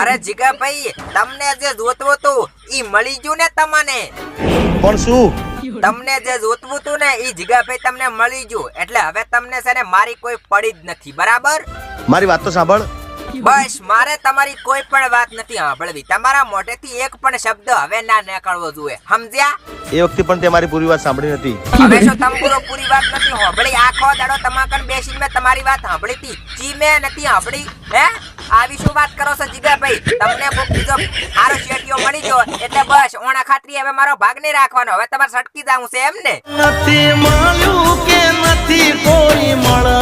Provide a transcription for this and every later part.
અરે જીગાભાઈ તમને જે જોતવું તું ઈ મળી ગયું ને તમને? પણ શું? તમને જે જોતવું તું ને ઈ જીગાભાઈ તમને મળી ગયું. એટલે હવે તમને છે ને મારી કોઈ પડી જ નથી બરાબર? મારી વાત તો સાંભળ. બસ મારે તમારી કોઈ પણ વાત નથી સાંભળવી. તમારા મોઢેથી એક પણ શબ્દ હવે ના નીકળવો જોઈએ. સમજ્યા? એ વખતે પણ તે મારી પૂરી વાત સાંભળી નથી. હવે શું તમે પૂરી વાત નથી સાંભળી? આખો દાડો તમાકન બેસીને મેં તમારી વાત સાંભળી હતી. જી મેં નથી સાંભળી. હે? આવી શું વાત કરો છો જીગાભાઈ? તમને કોક બીજો સારો શેટીઓ મળી ગયો એટલે બસ ઓણા ખાતરી હવે મારો ભાગ નહીં રાખવાનો. હવે તમારે સટકી જાવું છે એમ ને? નથી મળ્યું કે નથી કોઈ ઓ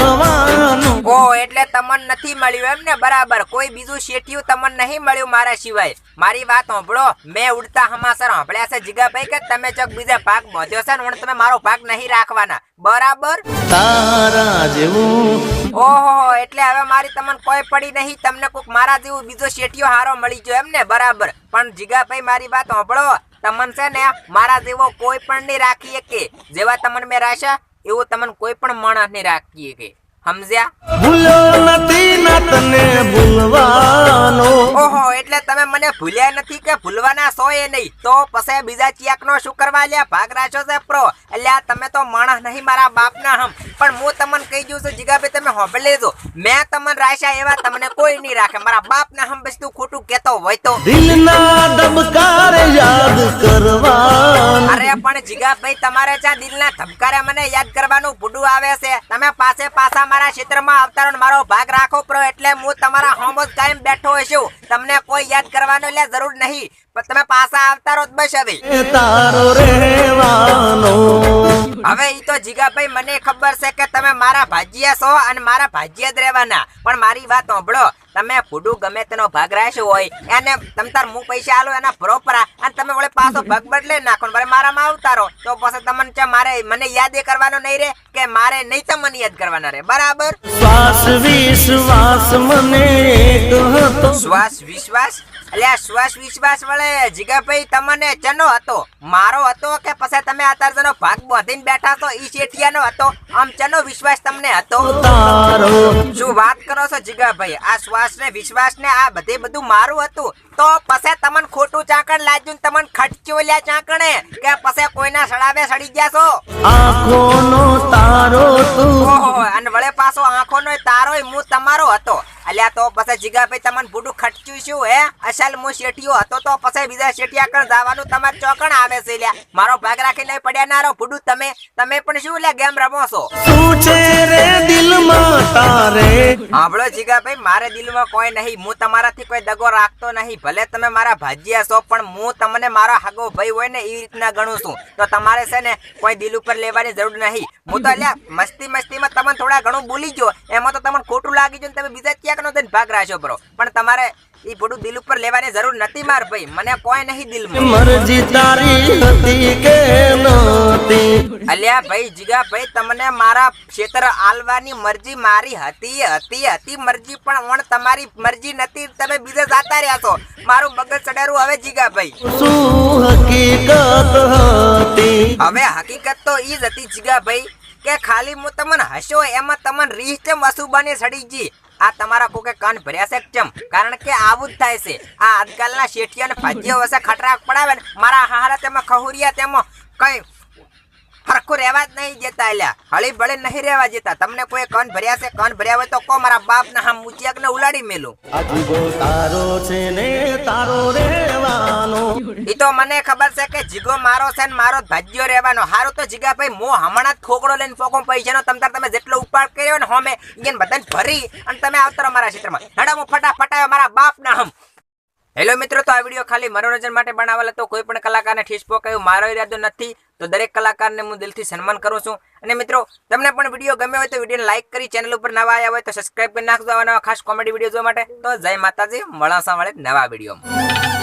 એટલે તમને નથી મળ્યું એમ ને બરાબર. કોઈ બીજું શેઠિયું તમને નહીં મળ્યું મારા સિવાય. મારી વાત સાંભળો. મેં ઉડતા હમાસર સાંભળ્યા છે જીગાભાઈ કે તમે ચોક બીજા ભાગ બાંધ્યો છે ને તમે મારો ભાગ નહીં રાખવાના. બરાબર? તારા જેવું. ઓહો એટલે હવે મારી તમને કોઈ પડી નહીં. તમને કોઈક મારા જેવું બીજો શેઠિયો હારો મળી ગયો એમ ને બરાબર. પણ જીગાભાઈ મારી વાત સાંભળો. તમને છે ને મારા જેવો કોઈ પણ નહીં રાખી કે જેવા તમને મેં રાખ્યા એવું તમને કોઈ પણ માણસ નહીં રાખી કે સમજ્યા? ભૂલ્યો નથી ના તને ભૂલવાનો ઓહો એટલે તમે મને ભૂલ્યા નથી કે ભૂલવાના છો એ નહીં. તો પછી બીજા ચિયાકનો શું કરવા લ્યા? ભાગ રાખ્યો છે પ્રો. એટલે તમે તો માણસ નહીં મારા બાપના હમ. પણ હું તમને કહી દઉં છું જીગાભાઈ તમે હોંભળી લેજો. મેં તમને રાખ્યા એવા તમને કોઈ નહીં રાખે. મારા બાપના હમ બસ તું ખોટું કહેતો હોય તો. દિલના ધબકારે યાદ કરવાનું. અરે પણ જીગાભાઈ તમારે દિલ દિલના ધબકારે મને યાદ કરવાનું ભૂડું આવે છે. તમે પાસે પાછા મારા ક્ષેત્રમાં અવતરણ મારો ભાગ રાખો પ્રો એટલે હું તમારા હોમ જ કાયમ બેઠો હશું તમને કોઈ યાદ કરવાનો એટલે જરૂર નહીં. પણ તમે પાછા આવતારો જ બસ હવે. તારો રહેવાનો. હવે ઈ તો જીગાભાઈ મને ખબર છે કે તમે મારા ભાજીયા છો અને મારા ભાજીયા જ રહેવાના. પણ મારી વાત સાંભળો. તમે ફૂડું ગમે તેનો ભાગ રાખ્યો હોય એને તમ તાર હું પૈસા આલો એના પ્રોપરા અને તમે વળે પાછો ભાગ બદલે નાખો ને મારામાં આવતારો. તો પછી તમને ચા મારે મને યાદ એ કરવાનો નહીં રે કે મારે નહીં તમને યાદ કરવાના રે. બરાબર? શ્વાસ વિશ્વાસ મને શ્વાસ વિશ્વાસ? અલ્યા શ્વાસ વિશ્વાસ વળે. જીગાભાઈ તમને ચનો હતો? મારો હતો કે પછી તમે અત્યારે જેનો ભાગ બાંધીને બેઠા છો? ઈ શેઠિયાનો હતો. આમ ચનો વિશ્વાસ તમને હતો? શું વાત કરો છો જીગાભાઈ? આ શ્વાસ ને વિશ્વાસ ને આ બધે બધું મારું હતું. તો પછી તમને ખોટું ચાકણ લાજ્યું ને તમને ખટક્યો લ્યા ચાકણે કે પછી કોઈના સડાવે સડી ગયા છો? આંખોનો તારો તું. અને વળે પાછો આંખોનો તારો હું તમારો હતો. અલ્યા તો પછી જીગાભાઈ તમને ભૂડું ખટક્યું શું હે? અસલ હું શેઠિયો હતો તો પછી બીજા શેઠિયા કણ જવાનું તમારે ચોકણ આવે છે લ્યા. મારો ભાગ રાખીને પડ્યા ના રહો ભૂડું તમે તમે પણ શું લ્યા ગેમ રમો છો? તું છે રે દિલમાં તારે? સાંભળો જીગાભાઈ, મારે દિલમાં કોઈ નહીં, હું તમારાથી કોઈ દગો રાખતો નહીં. ભલે તમે મારા ભાજીયા છો, પણ હું તમને મારો હાગો ભાઈ હોય ને, એ રીતના ગણું છું. તો તમારે છે ને કોઈ દિલ ઉપર લેવાની જરૂર નહીં. હું તો અલ્યા મસ્તી મસ્તીમાં તમને થોડા ઘણું બોલી ગયો. એમાં તો તમને ખોટું લાગી ગયું તમે બીજા ક્યાંક નો ભાગ રાખ્યો બરો. પણ તમારે એ થોડું દિલ ઉપર લેવાની જરૂર નથી માર ભાઈ. મને કોઈ નહીં દિલ મરજી તારી હતી કે નહોતી? અલ્યા ભાઈ જીગા ભાઈ તમને મારા ક્ષેત્ર આલવાની મરજી મારી હતી હતી હતી મરજી પણ ઓણ તમારી મરજી નથી તમે બીજે જાતા રહ્યા છો. મારું મગજ ચડારું હવે જીગા ભાઈ. શું હકીકત હતી? હવે હકીકત તો ઈ જ હતી જીગા ભાઈ કે ખાલી હું તમને હશો એમાં તમને ચમ વસુબાની સડી જી આ તમારા કોકે કાન ભર્યા છે કેમ કારણ કે આવું જ થાય છે. આ આજકાલના શેઠિયા ને ભાજીઓ વસે ખટરાક પડાવે ને મારા હારા તેમાં ખહુરિયા તેમાં કઈ હરખું રહેવા જ નહીં જતા એટલે હળી ભળે નહીં રહેવા જતા. તમને કોઈ કાન ભર્યા છે કાન ભર્યા હોય તો કો મારા બાપ ના હમ મુચિયાક ને ઉલાડી મેલું. તારો છે ને તારો રહેવાનો. ઈ તો મને ખબર છે કે જીગો મારો છે ને મારો ભાજ્યો રહેવાનો. હારું તો જીગા ભાઈ મો હમણાં જ ખોકડો લઈને પોકો પૈસાનો તમ તાર તમે જેટલો ઉપાડ કર્યો ને હોમે ઈયન બધાને ભરી અને તમે આવતો રહો મારા ક્ષેત્રમાં. હડા હું ફટાફટ આવ્યો મારા બાપ ના હમ. હેલો મિત્રો, તો આ વીડિયો ખાલી મનોરંજન માટે બનાવેલો તો કોઈ પણ કલાકારને ઠીસ પોકાયું, મારો ઇરાદો નથી, તો દરેક કલાકારને હું દિલથી સન્માન કરું છું. અને મિત્રો, તમને પણ વીડિયો ગમ્યો હોય તો વિડીયોને લાઇક કરી ચેનલ ઉપર નવા આવ્યા હોય તો સબસ્ક્રાઇબ કરી નાખજો નવા ખાસ કોમેડી વીડિયો જોવા માટે. તો જય માતાજી મળાસા મળે નવા વિડીયોમાં.